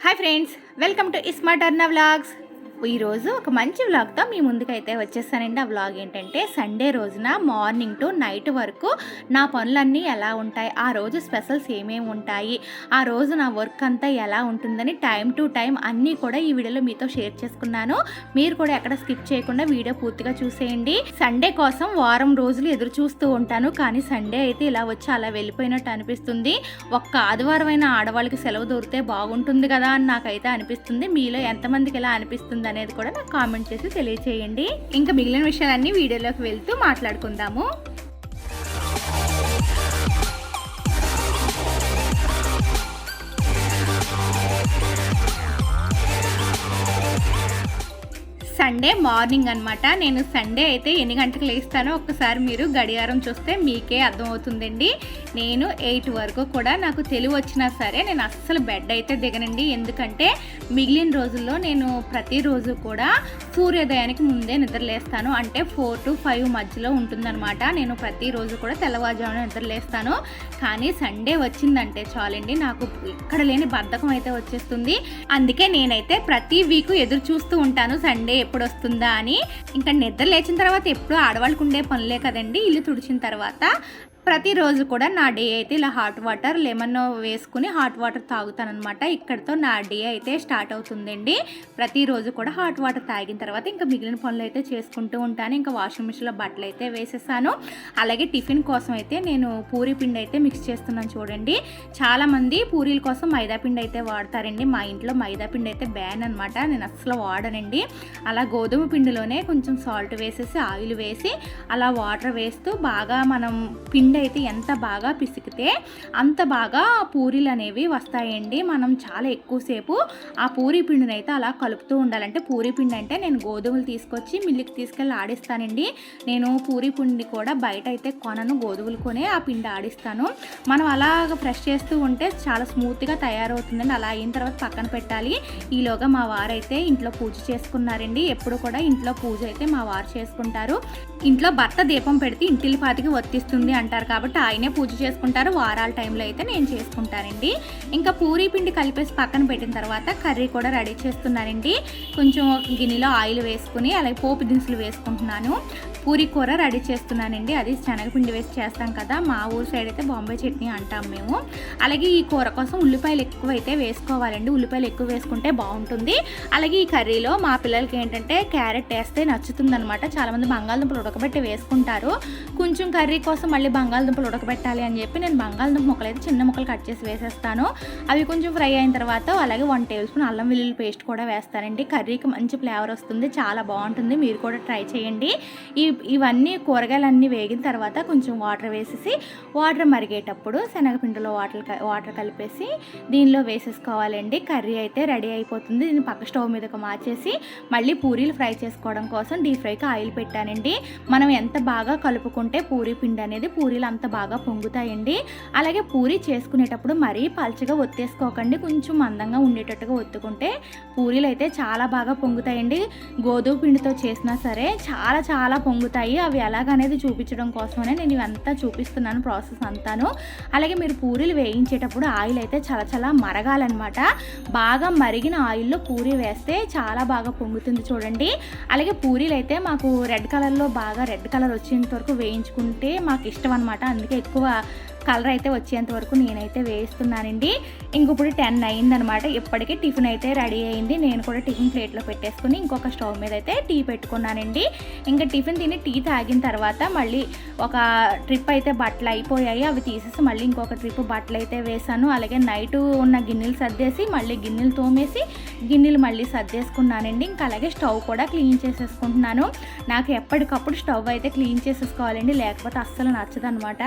Hi friends welcome to ismart Arna vlogs ఈరోజు ఒక మంచి వ్లాగ్తో మీ ముందుకైతే వచ్చేసానండి ఆ వ్లాగ్ ఏంటంటే సండే రోజున మార్నింగ్ టు నైట్ వరకు నా పనులన్నీ ఎలా ఉంటాయి ఆ రోజు స్పెషల్స్ ఏమేమి ఉంటాయి ఆ రోజు నా వర్క్ అంతా ఎలా ఉంటుందని టైం టు టైం అన్నీ కూడా ఈ వీడియోలో మీతో షేర్ చేసుకున్నాను. మీరు కూడా ఎక్కడ స్కిప్ చేయకుండా వీడియో పూర్తిగా చూసేయండి. సండే కోసం వారం రోజులు ఎదురు చూస్తూ ఉంటాను. కానీ సండే అయితే ఇలా వచ్చి అలా వెళ్ళిపోయినట్టు అనిపిస్తుంది. ఒక్క ఆదివారం అయిన ఆడవాళ్ళకి సెలవు దొరికితే బాగుంటుంది కదా అని నాకైతే అనిపిస్తుంది. మీలో ఎంతమందికి ఎలా అనిపిస్తుంది అనేది కూడా నాకు కామెంట్ చేసి తెలియచేయండి. ఇంకా మిగిలిన విషయాలన్నీ వీడియోలోకి వెళ్తూ మాట్లాడుకుందాము. సండే మార్నింగ్ అనమాట నేను సండే అయితే ఎన్ని గంటలకు లేస్తానో ఒక్కసారి మీరు గడియారం చూస్తే మీకే అర్థమవుతుందండి. నేను ఎయిట్ వరకు కూడా నాకు తెలివి వచ్చినా సరే నేను అస్సలు బెడ్ అయితే దిగనండి. ఎందుకంటే మిగిలిన రోజుల్లో నేను ప్రతిరోజు కూడా సూర్యోదయానికి ముందే నిద్రలేస్తాను. అంటే ఫోర్ టు ఫైవ్ మధ్యలో ఉంటుందన్నమాట. నేను ప్రతిరోజు కూడా తెల్లవారుజామున నిద్రలేస్తాను. కానీ సండే వచ్చిందంటే చాలండి. నాకు ఇక్కడ లేని బద్ధకం అయితే వచ్చేస్తుంది. అందుకే నేనైతే ప్రతి వీక్ ఎదురు చూస్తూ ఉంటాను. సండే ఎప్పుడు వస్తుందా అని. ఇంకా నిద్ర లేచిన తర్వాత ఎప్పుడు ఆడవాళ్ళకు ఉండే పనులే కదండి. ఇల్లు తుడిచిన తర్వాత ప్రతిరోజు కూడా నా డే అయితే ఇలా హాట్ వాటర్ లెమన్ వేసుకుని హాట్ వాటర్ తాగుతానమాట ఇక్కడితో నా డే అయితే స్టార్ట్ అవుతుందండి. ప్రతిరోజు కూడా హాట్ వాటర్ తాగిన తర్వాత ఇంకా మిగిలిన పనులు అయితే చేసుకుంటూ ఉంటాను. ఇంకా వాషింగ్ మిషన్లో బట్టలు అయితే వేసేసాను. అలాగే టిఫిన్ కోసం అయితే నేను పూరి పిండి అయితే మిక్స్ చేస్తున్నాను చూడండి. చాలామంది పూరీల కోసం మైదా పిండి అయితే వాడతారండి. మా ఇంట్లో మైదా పిండి అయితే బ్యాన్ అనమాట నేను అస్సలు వాడనండి. అలా గోధుమ పిండిలోనే కొంచెం సాల్ట్ వేసేసి ఆయిల్ వేసి అలా వాటర్ వేస్తూ బాగా మనం పిండి అయితే ఎంత బాగా పిసికితే అంత బాగా పూరీలు అనేవి వస్తాయండి. మనం చాలా ఎక్కువసేపు ఆ పూరీ పిండిని అయితే అలా కలుపుతూ ఉండాలంటే పూరీ పిండి అంటే నేను గోధుమలు తీసుకొచ్చి మిల్లుకి తీసుకెళ్ళి ఆడిస్తానండి. నేను పూరీ పిండి కూడా బయట అయితే కొనను గోధుమలు కొనే ఆ పిండి ఆడిస్తాను. మనం అలాగ ఫ్రెష్ చేస్తూ ఉంటే చాలా స్మూత్గా తయారవుతుందండి. అలా అయిన తర్వాత పక్కన పెట్టాలి. ఈలోగా మా వారైతే ఇంట్లో పూజ చేసుకున్నారండి. ఎప్పుడు కూడా ఇంట్లో పూజ అయితే మా వారు చేసుకుంటారు. ఇంట్లో భర్త దీపం పెడితే ఇంటిల్లి పాతికి వర్తిస్తుంది అంటారు కాబట్టి ఆయనే పూజ చేసుకుంటారు. వారాల టైంలో అయితే నేను చేసుకుంటానండి. ఇంకా పూరీ పిండి కలిపేసి పక్కన పెట్టిన తర్వాత కర్రీ కూడా రెడీ చేస్తున్నానండి. కొంచెం గిన్నెలో ఆయిల్ వేసుకుని అలాగే పోపు దినుసులు వేసుకుంటున్నాను. పూరి కూర రెడీ చేస్తున్నానండి. అది శనగపిండి వేసి చేస్తాం కదా మా ఊరు సైడ్ అయితే బాంబే చట్నీ అంటాం మేము. అలాగే ఈ కూర కోసం ఉల్లిపాయలు ఎక్కువ అయితే వేసుకోవాలండి. ఉల్లిపాయలు ఎక్కువ వేసుకుంటే బాగుంటుంది. అలాగే ఈ కర్రీలో మా పిల్లలకి ఏంటంటే క్యారెట్ వేస్తే నచ్చుతుందనమాట చాలామంది బంగాళదుంపలు ఉడకబెట్టి వేసుకుంటారు. కొంచెం కర్రీ కోసం మళ్ళీ బంగాళదుంపలు ఉడకబెట్టాలి అని చెప్పి నేను బంగాళదుంప ముక్కలు అయితే చిన్న ముక్కలు కట్ చేసి వేసేస్తాను. అవి కొంచెం ఫ్రై అయిన తర్వాత అలాగే వన్ టేబుల్ స్పూన్ అల్లం వెల్లుల్లి పేస్ట్ కూడా వేస్తానండి. కర్రీకి మంచి ఫ్లేవర్ వస్తుంది. చాలా బాగుంటుంది. మీరు కూడా ట్రై చేయండి. ఈ ఇవన్నీ కూరగాయలన్నీ వేగిన తర్వాత కొంచెం వాటర్ వేసేసి వాటర్ మరిగేటప్పుడు శనగపిండిలో వాటర్ వాటర్ కలిపేసి దీనిలో వేసేసుకోవాలండి. కర్రీ అయితే రెడీ అయిపోతుంది. దీన్ని పక్క స్టవ్ మీదకి మార్చేసి మళ్ళీ పూరీలు ఫ్రై చేసుకోవడం కోసం డీప్ ఫ్రైకి ఆయిల్ పెట్టానండి. మనం ఎంత బాగా కలుపుకుంటే పూరీ పిండి అనేది పూరీలు అంత బాగా పొంగుతాయండి. అలాగే పూరీ చేసుకునేటప్పుడు మరీ పల్చగా ఒత్తేసుకోకండి. కొంచెం మందంగా ఉండేటట్టుగా ఒత్తుకుంటే పూరీలు అయితే చాలా బాగా పొంగుతాయండి. గోధుమ పిండితో చేసినా సరే చాలా చాలా పొంగుతాయి. అవి ఎలాగనేది చూపించడం కోసమనే నేను ఇవంతా చూపిస్తున్నాను ప్రాసెస్ అంతాను. అలాగే మీరు పూరీలు వేయించేటప్పుడు ఆయిల్ అయితే చాలా చాలా మరగాలన్నమాట. బాగా మరిగిన ఆయిల్లో పూరి వేస్తే చాలా బాగా పొంగుతుంది చూడండి. అలాగే పూరీలు అయితే మాకు రెడ్ కలర్లో బాగా రెడ్ కలర్ వచ్చేంత వరకు వేయించుకుంటే మాకు ఇష్టం అనమాట అందుకే ఎక్కువ కలర్ అయితే వచ్చేంత వరకు నేనైతే వేస్తున్నానండి. ఇంక ఇప్పుడు టెన్ అయిందనమాట. ఇప్పటికీ టిఫిన్ అయితే రెడీ అయింది. నేను కూడా టిఫిన్ ప్లేట్లో పెట్టేసుకుని ఇంకొక స్టవ్ మీద అయితే టీ పెట్టుకున్నానండి. ఇంకా టిఫిన్ తిని టీ తాగిన తర్వాత మళ్ళీ ఒక ట్రిప్ అయితే బట్టలు అయిపోయాయి. అవి తీసేసి మళ్ళీ ఇంకొక ట్రిప్ బట్టలు అయితే వేసాను అలాగే నైట్ ఉన్న గిన్నెలు సర్దేసి మళ్ళీ గిన్నెలు తోమేసి గిన్నెలు మళ్ళీ సర్దేసుకున్నానండి. ఇంకా అలాగే స్టవ్ కూడా క్లీన్ చేసేసుకుంటున్నాను. నాకు ఎప్పటికప్పుడు స్టవ్ అయితే క్లీన్ చేసేసుకోవాలండి. లేకపోతే అస్సలు నచ్చదనమాట.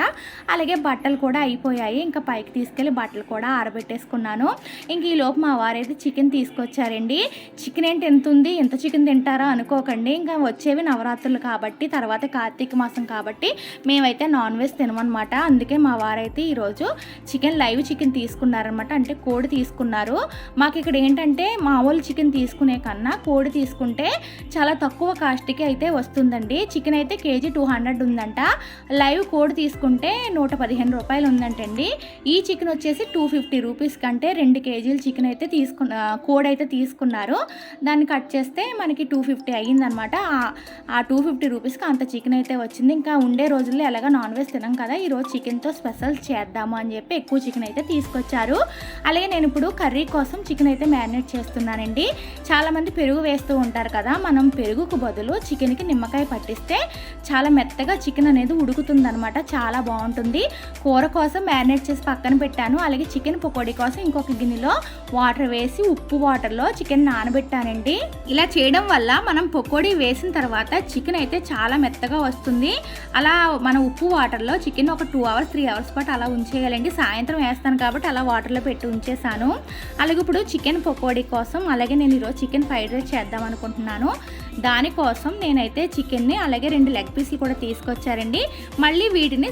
అలాగే బట్టలు కూడా అయిపోయాయి. ఇంకా పైకి తీసుకెళ్ళి బట్టలు కూడా ఆరబెట్టేసుకున్నాను. ఇంక ఈ లోపు మా వారైతే చికెన్ తీసుకొచ్చారండి. చికెన్ ఏంటి? ఎంత ఉంది? ఎంత చికెన్ తింటారా అనుకోకండి. ఇంకా వచ్చేవి నవరాత్రులు కాబట్టి తర్వాత కార్తీక మాసం కాబట్టి మేమైతే నాన్ వెజ్ తినమనమాట అందుకే మా వారైతే ఈరోజు చికెన్ లైవ్ చికెన్ తీసుకున్నారనమాట అంటే కోడి తీసుకున్నారు. మాకు ఇక్కడ ఏంటంటే మామూలు చికెన్ తీసుకునే కన్నా కోడి తీసుకుంటే చాలా తక్కువ కాస్ట్కి అయితే వస్తుందండి. చికెన్ అయితే కేజీ టూ హండ్రెడ్ ఉందంట. లైవ్ కోడి తీసుకుంటే నూట పదిహేను రూపాయలు ఉందంటండి. ఈ చికెన్ వచ్చేసి టూ ఫిఫ్టీ రూపీస్ కంటే రెండు కేజీల చికెన్ అయితే తీసుకున్న కోడి అయితే తీసుకున్నారు. దాన్ని కట్ చేస్తే మనకి టూ ఫిఫ్టీ అయ్యిందనమాట. ఆ టూ ఫిఫ్టీ రూపీస్కి అంత చికెన్ అయితే వచ్చింది. ఇంకా ఉండే రోజుల్లో ఎలాగ నాన్ వెజ్ తినం కదా ఈరోజు చికెన్తో స్పెషల్ చేద్దాము అని చెప్పి ఎక్కువ చికెన్ అయితే తీసుకొచ్చారు. అలాగే నేను ఇప్పుడు కర్రీ కోసం చికెన్ అయితే మ్యారినేట్ చేస్తున్నానండి. చాలామంది పెరుగు వేస్తూ ఉంటారు కదా మనం పెరుగుకు బదులు చికెన్కి నిమ్మకాయ పట్టిస్తే చాలా మెత్తగా చికెన్ అనేది ఉడుకుతుందనమాట. చాలా బాగుంటుంది. కూర కోసం మ్యారినేట్ చేసి పక్కన పెట్టాను. అలాగే చికెన్ పకోడీ కోసం ఇంకొక గిన్నెలో వాటర్ వేసి ఉప్పు వాటర్లో చికెన్ నానబెట్టానండి. ఇలా చేయడం వల్ల మనం పకోడీ వేసిన తర్వాత చికెన్ అయితే చాలా మెత్తగా వస్తుంది. అలా మన ఉప్పు వాటర్లో చికెన్ ఒక టూ అవర్స్ త్రీ అవర్స్ పాటు అలా ఉంచేయాలండి. సాయంత్రం వేస్తాను కాబట్టి అలా వాటర్లో పెట్టి ఉంచేసాను. అలాగే ఇప్పుడు చికెన్ పకోడీ కోసం అలాగే నేను ఈరోజు చికెన్ ఫ్రైడ్ రైస్ చేద్దాం అనుకుంటున్నాను. దానికోసం నేనైతే చికెన్ని అలాగే రెండు లెగ్ పీస్లు కూడా తీసుకొచ్చారండి. మళ్ళీ వీటిని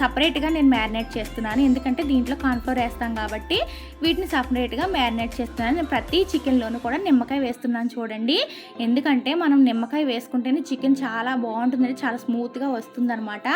సపరేట్గా నేను మ్యారినేట్ చేస్తున్నాను. ఎందుకంటే దీంట్లో కాన్ఫ్లోర్ వేస్తాం కాబట్టి వీటిని సపరేట్గా మ్యారినేట్ చేస్తున్నాను. నేను ప్రతి చికెన్లోనూ కూడా నిమ్మకాయ వేస్తున్నాను చూడండి. ఎందుకంటే మనం నిమ్మకాయ వేసుకుంటేనే చికెన్ చాలా బాగుంటుందని చాలా స్మూత్గా వస్తుందన్నమాట.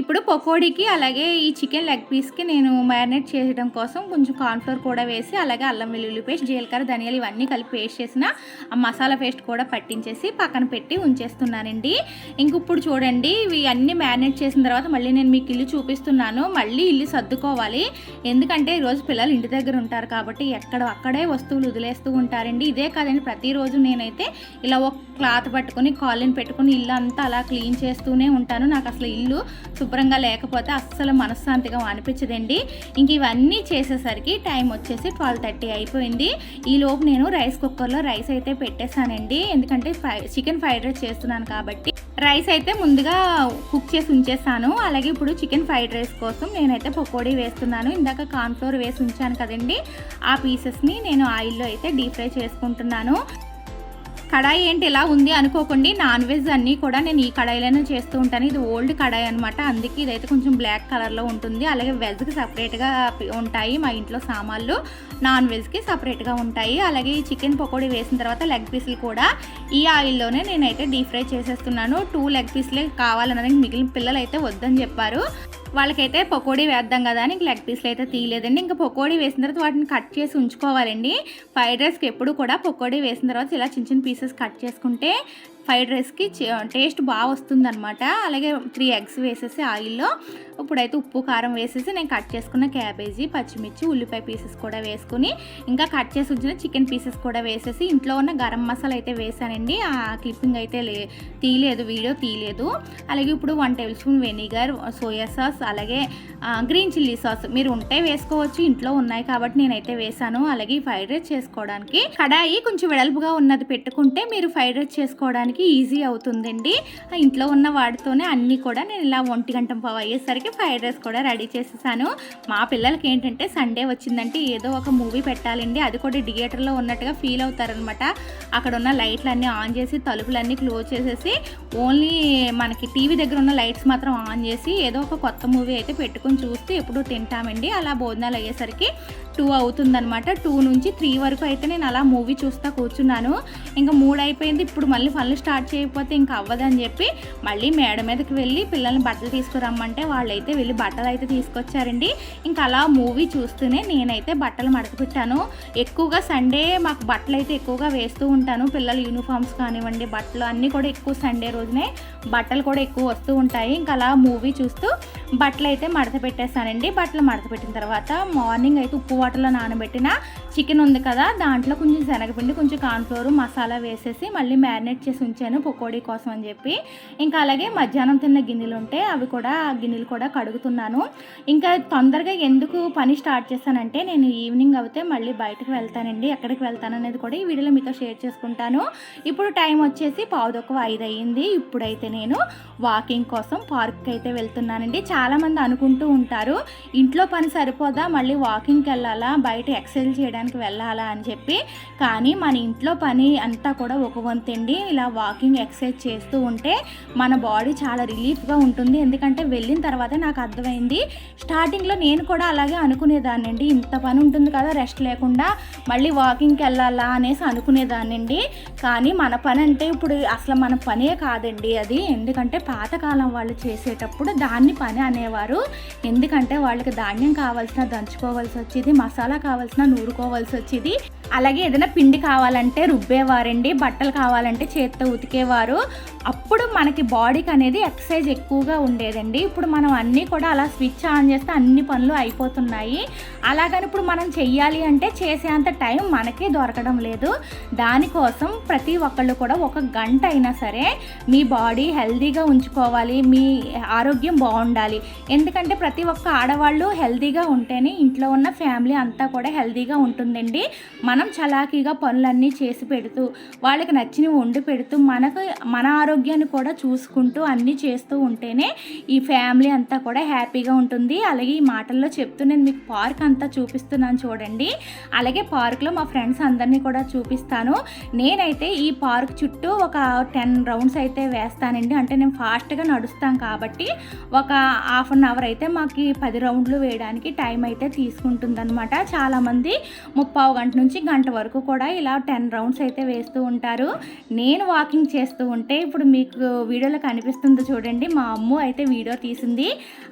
ఇప్పుడు పకోడీకి అలాగే ఈ చికెన్ లెగ్ పీస్కి నేను మ్యారినేట్ చేయడం కోసం కొంచెం కార్న్ఫ్లోర్ కూడా వేసి అలాగే అల్లం వెల్లుల్లి పేస్ట్ జీలకర్ర ధనియాలు ఇవన్నీ కలిపి పేస్ట్ చేసిన ఆ మసాలా పేస్ట్ కూడా పట్టించేసి పక్కన పెట్టి ఉంచేస్తున్నానండి. ఇంక ఇప్పుడు చూడండి ఇవి అన్నీ మ్యారినేట్ చేసిన తర్వాత మళ్ళీ నేను మీకు ఇల్లు చూపిస్తున్నాను. మళ్ళీ ఇల్లు సర్దుకోవాలి. ఎందుకంటే ఈరోజు పిల్లలు ఇంటి దగ్గర ఉంటారు కాబట్టి ఎక్కడ అక్కడే వస్తువులు వదిలేస్తూ ఉంటారండి. ఇదే కాదండి ప్రతిరోజు నేనైతే ఇలా ఒక క్లాత్ పట్టుకొని కాలిని పెట్టుకుని ఇల్లు అంతా అలా క్లీన్ చేస్తూనే ఉంటాను. నాకు అసలు ఇల్లు శుభ్రంగా లేకపోతే అస్సలు మనశ్శాంతిగా అనిపించదండి. ఇంక ఇవన్నీ చేసేసరికి టైం వచ్చేసి ట్వెల్వ్ థర్టీ అయిపోయింది. ఈలోపు నేను రైస్ కుక్కర్లో రైస్ అయితే పెట్టేశానండి. ఎందుకంటే ఫ్రై చికెన్ ఫ్రైడ్ రైస్ చేస్తున్నాను కాబట్టి. రైస్ అయితే ముందుగా కుక్ చేసి ఉంచేసాను అలాగే ఇప్పుడు చికెన్ ఫ్రైడ్ రైస్ కోసం నేనైతే పకోడీ వేస్తున్నాను. ఇందాక కార్న్ఫ్లోర్ వేసి ఉంచాను కదండి. ఆ పీసెస్ని నేను ఆయిల్లో అయితే డీప్ ఫ్రై చేసుకుంటున్నాను. కడాయి ఏంటి ఇలా ఉంది అనుకోకండి. నాన్ వెజ్ అన్నీ కూడా నేను ఈ కడాయిలోనే చేస్తూ ఉంటాను. ఇది ఓల్డ్ కడాయి అనమాట అందుకే ఇదైతే కొంచెం బ్లాక్ కలర్లో ఉంటుంది. అలాగే వెజ్కి సపరేట్గా ఉంటాయి మా ఇంట్లో సామాన్లు. నాన్ వెజ్కి సపరేట్గా ఉంటాయి. అలాగే ఈ చికెన్ పకోడీ వేసిన తర్వాత లెగ్ పీసులు కూడా ఈ ఆయిల్లోనే నేనైతే డీప్ ఫ్రై చేసేస్తున్నాను. టూ లెగ్ పీస్లే కావాలన్నది మిగిలిన పిల్లలు అయితే వద్దని చెప్పారు. వాళ్ళకైతే పకోడీ వేద్దాం కదా అని లెగ్ పీస్లు అయితే తీయలేదండి. ఇంకా పకోడీ వేసిన తర్వాత వాటిని కట్ చేసి ఉంచుకోవాలండి. ఫ్రైడ్ రైస్కి ఎప్పుడు కూడా పకోడీ వేసిన తర్వాత ఇలా చిన్న చిన్న పీసెస్ కట్ చేసుకుంటే ఫ్రైడ్ రైస్కి టేస్ట్ బాగా వస్తుందన్నమాట. అలాగే త్రీ ఎగ్స్ వేసేసి ఆయిల్లో ఇప్పుడైతే ఉప్పు కారం వేసేసి నేను కట్ చేసుకున్న క్యాబేజీ పచ్చిమిర్చి ఉల్లిపాయ పీసెస్ కూడా వేసుకుని ఇంకా కట్ చేసి ఉంచిన చికెన్ పీసెస్ కూడా వేసేసి ఇంట్లో ఉన్న గరం మసాలా అయితే వేసానండి. ఆ క్లిప్పింగ్ అయితే లే తీయలేదు వీడియో తీయలేదు. అలాగే ఇప్పుడు one tablespoon vinegar soya sauce అలాగే గ్రీన్ చిల్లీ సాస్. మీరు ఉంటే వేసుకోవచ్చు ఇంట్లో ఉన్నాయి కాబట్టి నేనైతే వేసాను. అలాగే ఫ్రైడ్ రైస్ చేసుకోవడానికి కడాయి కొంచెం వెడల్పుగా ఉన్నది పెట్టుకుంటే మీరు ఫ్రైడ్ రైస్ చేసుకోవడానికి ఈజీ అవుతుందండి. ఇంట్లో ఉన్న వాటితోనే అన్నీ కూడా నేను ఇలా ఒంటి గంట పావు అయ్యేసరికి ఫ్రైడ్ రైస్ కూడా రెడీ చేసేసాను. మా పిల్లలకి ఏంటంటే సండే వచ్చిందంటే ఏదో ఒక మూవీ పెట్టాలండి. అది కూడా థియేటర్లో ఉన్నట్టుగా ఫీల్ అవుతారనమాట. అక్కడ ఉన్న లైట్లన్నీ ఆన్ చేసి తలుపులన్నీ క్లోజ్ చేసేసి ఓన్లీ మనకి టీవీ దగ్గర ఉన్న లైట్స్ మాత్రం ఆన్ చేసి ఏదో ఒక కొత్త మూవీ అయితే పెట్టుకుని చూస్తూ ఎప్పుడు తింటామండి. అలా భోజనాలు అయ్యేసరికి టూ అవుతుందనమాట టూ నుంచి త్రీ వరకు అయితే నేను అలా మూవీ చూస్తూ కూర్చున్నాను. ఇంకా మూడు అయిపోయింది. ఇప్పుడు మళ్ళీ పనులు స్టార్ట్ చేయకపోతే ఇంకా అవ్వదని చెప్పి మళ్ళీ మేడ మీదకి వెళ్ళి పిల్లల్ని బట్టలు తీసుకురమ్మంటే వాళ్ళైతే వెళ్ళి బట్టలు అయితే తీసుకొచ్చారండి. ఇంకా అలా మూవీ చూస్తూనే నేనైతే బట్టలు మడతపెట్టాను ఎక్కువగా సండే మాకు బట్టలు అయితే ఎక్కువగా వేస్తూ ఉంటాను. పిల్లల యూనిఫామ్స్ కానివ్వండి బట్టలు అన్నీ కూడా ఎక్కువ సండే రోజునే బట్టలు కూడా ఎక్కువ వస్తూ ఉంటాయి. ఇంకా అలా మూవీ చూస్తూ బట్టలు అయితే మడత పెట్టేస్తానండి బట్టలు మడత పెట్టిన తర్వాత మార్నింగ్ అయితే ఉప్పు వాటర్లో నానబెట్టిన చికెన్ ఉంది కదా దాంట్లో కొంచెం శనగపిండి కొంచెం కార్న్ఫ్లోర్ మసాలా వేసేసి మళ్ళీ మ్యారినేట్ చేసి ఉంచాను పకోడీ కోసం అని చెప్పి. ఇంకా అలాగే మధ్యాహ్నం తిన్న గిన్నెలు ఉంటే అవి కూడా ఆ గిన్నెలు కూడా కడుగుతున్నాను. ఇంకా తొందరగా ఎందుకు పని స్టార్ట్ చేస్తానంటే నేను ఈవినింగ్ అయితే మళ్ళీ బయటకు వెళ్తానండి. ఎక్కడికి వెళ్తాను అనేది కూడా ఈ వీడియోలో మీతో షేర్ చేసుకుంటాను. ఇప్పుడు టైం వచ్చేసి పావుదొక్క ఐదు అయ్యింది. ఇప్పుడైతే నేను వాకింగ్ కోసం పార్క్కి అయితే వెళ్తున్నానండి. చాలామంది అనుకుంటూ ఉంటారు ఇంట్లో పని సరిపోదా? మళ్ళీ వాకింగ్కి వెళ్ళాలి? వెళ్ళాలా బయట ఎక్సైజ్ చేయడానికి వెళ్ళాలా అని చెప్పి కానీ మన ఇంట్లో పని అంతా కూడా ఒక వంతండి ఇలా వాకింగ్ ఎక్సర్సైజ్ చేస్తూ ఉంటే మన బాడీ చాలా రిలీఫ్గా ఉంటుంది. ఎందుకంటే వెళ్ళిన తర్వాత నాకు అర్థమైంది. స్టార్టింగ్లో నేను కూడా అలాగే అనుకునేదాన్ని అండి. ఇంత పని ఉంటుంది కదా రెస్ట్ లేకుండా మళ్ళీ వాకింగ్కి వెళ్ళాలా అనేసి అనుకునేదాన్నండి కానీ మన పని అంటే ఇప్పుడు అసలు మన పనే కాదండి అది. ఎందుకంటే పాతకాలం వాళ్ళు చేసేటప్పుడు దాన్ని పని అనేవారు. ఎందుకంటే వాళ్ళకి ధాన్యం కావాల్సిన దంచుకోవాల్సి వచ్చేది మసాలా కావాల్సిన నూరుకోవాల్సి వచ్చేది. అలాగే ఏదైనా పిండి కావాలంటే రుబ్బేవారండి బట్టలు కావాలంటే చేత్తో ఉతికేవారు. అప్పుడు మనకి బాడీకి అనేది ఎక్సర్సైజ్ ఎక్కువగా ఉండేదండి. ఇప్పుడు మనం అన్నీ కూడా అలా స్విచ్ ఆన్ చేస్తే అన్ని పనులు అయిపోతున్నాయి. అలాగని ఇప్పుడు మనం చెయ్యాలి అంటే చేసేంత టైం మనకే దొరకడం లేదు. దానికోసం ప్రతి ఒక్కళ్ళు కూడా ఒక గంట అయినా సరే మీ బాడీ హెల్తీగా ఉంచుకోవాలి మీ ఆరోగ్యం బాగుండాలి. ఎందుకంటే ప్రతి ఒక్క ఆడవాళ్ళు హెల్దీగా ఉంటేనే ఇంట్లో ఉన్న ఫ్యామిలీ అంతా కూడా హెల్తీగా ఉంటుందండి. మనం చలాకీగా పనులన్నీ చేసి పెడుతూ వాళ్ళకి నచ్చినవి వండి పెడుతూ మనకు మన ఆరోగ్యాన్ని కూడా చూసుకుంటూ అన్నీ చేస్తూ ఉంటేనే ఈ ఫ్యామిలీ అంతా కూడా హ్యాపీగా ఉంటుంది. అలాగే ఈ మాటల్లో చెప్తూ నేను మీకు పార్క్ అంతా చూపిస్తున్నాను చూడండి. అలాగే పార్క్లో మా ఫ్రెండ్స్ అందరినీ కూడా చూపిస్తాను. నేనైతే ఈ పార్క్ చుట్టూ ఒక టెన్ రౌండ్స్ అయితే వేస్తానండి. అంటే నేను ఫాస్ట్గా నడుస్తాం కాబట్టి ఒక హాఫ్ అన్ అవర్ అయితే మాకు పది రౌండ్లు వేయడానికి టైం అయితే తీసుకుంటుందన్నమాట. చాలామంది ముప్పావు గంట నుంచి గంట వరకు కూడా ఇలా టెన్ రౌండ్స్ అయితే వేస్తూ ఉంటారు. నేను వాకింగ్ చేస్తూ ఉంటే ఇప్పుడు మీకు వీడియోలో కనిపిస్తుంది చూడండి మా అమ్మ అయితే వీడియో తీసింది.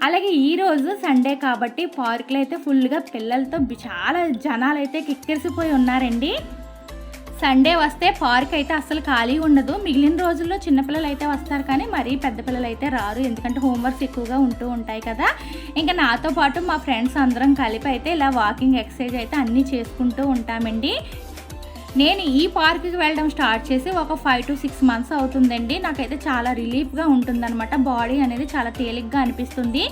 అలాగే ఈరోజు సండే కాబట్టి పార్క్లో అయితే ఫుల్గా పిల్లలతో చాలా జనాలు అయితే కిక్కిరిసిపోయి ఉన్నారండి. సండే వస్తే పార్క్ అయితే అసలు ఖాళీ ఉండదు. మిగిలిన రోజుల్లో చిన్నపిల్లలు అయితే వస్తారు కానీ మరీ పెద్ద పిల్లలు అయితే రారు. ఎందుకంటే హోంవర్క్స్ ఎక్కువగా ఉంటూ ఉంటాయి కదా. ఇంకా నాతో పాటు మా ఫ్రెండ్స్ అందరం కలిపి అయితే ఇలా వాకింగ్ ఎక్సర్సైజ్ అయితే అన్నీ చేసుకుంటూ ఉంటామండి. నేను ఈ పార్క్కి వెళ్ళడం స్టార్ట్ చేసి ఒక ఫైవ్ టు సిక్స్ మంత్స్ అవుతుందండి. నాకైతే చాలా రిలీఫ్గా ఉంటుందన్నమాట. బాడీ అనేది చాలా తేలిగ్గా అనిపిస్తుంది.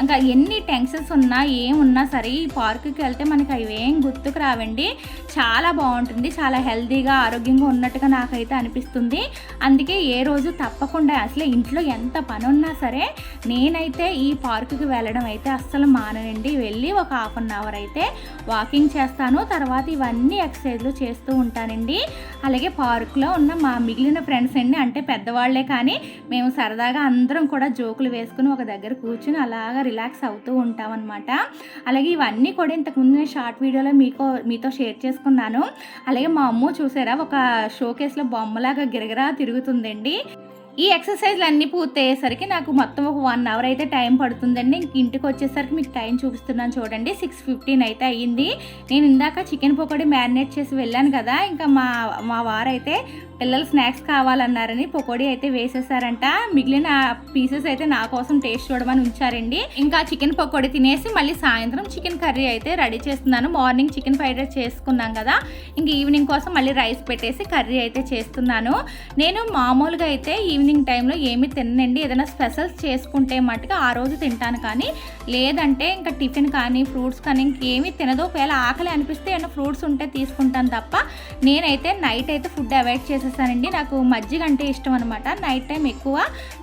ఇంకా ఎన్ని టెన్షన్స్ ఉన్నా ఏమున్నా సరే ఈ పార్క్కి వెళ్తే మనకి అవి ఏం గుర్తుకు రావండి. చాలా బాగుంటుంది. చాలా హెల్తీగా ఆరోగ్యంగా ఉన్నట్టుగా నాకైతే అనిపిస్తుంది. అందుకే ఏ రోజు తప్పకుండా అసలు ఇంట్లో ఎంత పని ఉన్నా సరే నేనైతే ఈ పార్కుకి వెళ్ళడం అయితే అస్సలు మాననండి. వెళ్ళి ఒక హాఫ్ అన్ అవర్ అయితే వాకింగ్ చేస్తాను. తర్వాత ఇవన్నీ ఎక్సర్సైజ్లు చేస్తూ ఉంటాను ఉంటానండి అలాగే పార్క్లో ఉన్న మా మిగిలిన ఫ్రెండ్స్ అండి అంటే పెద్దవాళ్ళే కానీ మేము సరదాగా అందరం కూడా జోకులు వేసుకుని ఒక దగ్గర కూర్చుని అలాగా రిలాక్స్ అవుతూ ఉంటామన్నమాట. అలాగే ఇవన్నీ కూడా ఇంతకుముందు నేను షార్ట్ వీడియోలో మీకో మీతో షేర్ చేసుకున్నాను. అలాగే మా అమ్మ చూసారా ఒక షోకేస్లో బొమ్మలాగా గిరగిరా తిరుగుతుందండి. ఈ ఎక్సర్సైజ్లు అన్నీ పూర్తయ్యేసరికి నాకు మొత్తం ఒక వన్ అవర్ అయితే టైం పడుతుందండి. ఇంక ఇంటికి వచ్చేసరికి మీకు టైం చూపిస్తున్నాను చూడండి. సిక్స్ ఫిఫ్టీన్ అయితే అయ్యింది. నేను ఇందాక చికెన్ పకోడీ మ్యారినేట్ చేసి వెళ్ళాను కదా. ఇంకా మా మా వారైతే పిల్లలు స్నాక్స్ కావాలన్నారని పకోడీ అయితే వేసేసారంట. మిగిలిన పీసెస్ అయితే నా కోసం టేస్ట్ చూడమని ఉంచారండి. ఇంకా చికెన్ పకోడీ తినేసి మళ్ళీ సాయంత్రం చికెన్ కర్రీ అయితే రెడీ చేస్తున్నాను. మార్నింగ్ చికెన్ ఫ్రైడ్ రైస్ చేసుకున్నాం కదా. ఇంక ఈవినింగ్ కోసం మళ్ళీ రైస్ పెట్టేసి కర్రీ అయితే చేస్తున్నాను. నేను మామూలుగా అయితే ఈవినింగ్ టైంలో ఏమి తినండి ఏదైనా స్పెషల్స్ చేసుకుంటే మట్టుగా ఆ రోజు తింటాను కానీ లేదంటే ఇంకా టిఫిన్ కానీ ఫ్రూట్స్ కానీ ఇంకేమీ తినదు. ఒకవేళ ఆకలి అనిపిస్తే ఏమైనా ఫ్రూట్స్ ఉంటే తీసుకుంటాను తప్ప నేనైతే నైట్ అయితే ఫుడ్ అవాయిడ్ చేసేసానండి. నాకు మజ్జిగ అంటే ఇష్టం అనమాట నైట్ టైం ఎక్కువ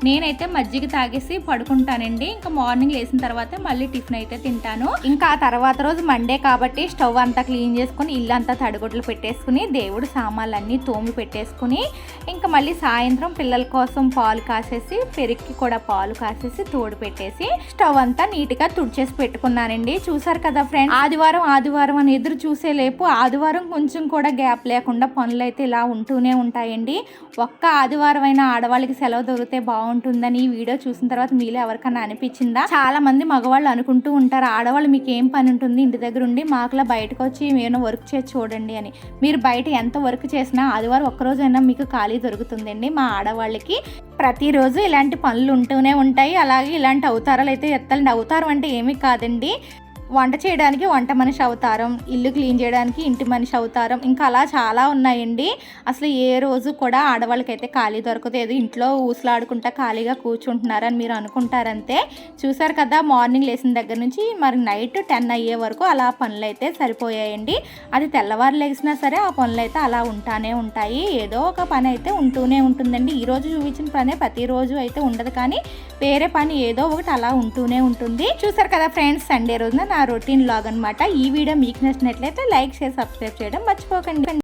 నేనైతే మజ్జిగ తాగేసి పడుకుంటానండి. ఇంకా మార్నింగ్ లేసిన తర్వాత మళ్ళీ టిఫిన్ అయితే తింటాను. ఇంకా ఆ తర్వాత రోజు మండే కాబట్టి స్టవ్ అంతా క్లీన్ చేసుకుని ఇల్లు అంతా తడిగుడ్లు పెట్టేసుకుని దేవుడు సామాన్లన్నీ తోమి పెట్టేసుకుని ఇంకా మళ్ళీ సాయంత్రం పిల్లల కోసం పాలు కాసేసి పెరిగి కూడా పాలు కాసేసి తోడు పెట్టేసి స్టవ్ అంతా నీట్గా తుడిచేసి పెట్టుకున్నానండి. చూసారు కదా ఫ్రెండ్ ఆదివారం ఆదివారం అని ఎదురు చూసే లేపు ఆదివారం కొంచెం కూడా గ్యాప్ లేకుండా పనులు అయితే ఇలా ఉంటూనే ఉంటాయండి. ఒక్క ఆదివారం అయినా ఆడవాళ్ళకి సెలవు దొరికితే బాగుంటుందని ఈ వీడియో చూసిన తర్వాత మీలో ఎవరికన్నా అనిపించిందా? చాలా మంది మగవాళ్ళు అనుకుంటూ ఉంటారు ఆడవాళ్ళు మీకు ఏం పని ఉంటుంది ఇంటి దగ్గర ఉండి మాకులా బయటకు వచ్చి ఏమైనా వర్క్ చేసి చూడండి అని. మీరు బయట ఎంత వర్క్ చేసినా ఆదివారం ఒక్కరోజైనా మీకు ఖాళీ దొరుకుతుందండి మా ఆడవాళ్ళకి. ప్రతిరోజు ఇలాంటి పనులు ఉంటూనే ఉంటాయి. అలాగే ఇలాంటి అవతారాలు అయితే ఎత్తాలండి. అవతారం అంటే ఏమీ కాదండి. వంట చేయడానికి వంట మనిషి అవతారం ఇల్లు క్లీన్ చేయడానికి ఇంటి మనిషి అవతారం ఇంకా అలా చాలా ఉన్నాయండి. అసలు ఏ రోజు కూడా ఆడవాళ్ళకైతే ఖాళీ దొరకదు. ఏదో ఇంట్లో ఊసలాడుకుంటా ఖాళీగా కూర్చుంటున్నారని మీరు అనుకుంటారంతే. చూసారు కదా మార్నింగ్ లేచిన దగ్గర నుంచి మరి నైట్ టెన్ అయ్యే వరకు అలా పనులు అయితే సరిపోయాయండి. అది తెల్లవారు లేచినా సరే ఆ పనులు అయితే అలా ఉంటానే ఉంటాయి. ఏదో ఒక పని అయితే ఉంటూనే ఉంటుందండి. ఈ రోజు చూపించిన పనే ప్రతిరోజు అయితే ఉండదు కానీ వేరే పని ఏదో ఒకటి అలా ఉంటూనే ఉంటుంది. చూసారు కదా ఫ్రెండ్స్ సండే రోజున నా రొటీన్ లాగ్ అనమాట ఈ వీడియో మీకు నచ్చినట్లయితే లైక్ చేసి సబ్స్క్రైబ్ చేయడం మర్చిపోకండి.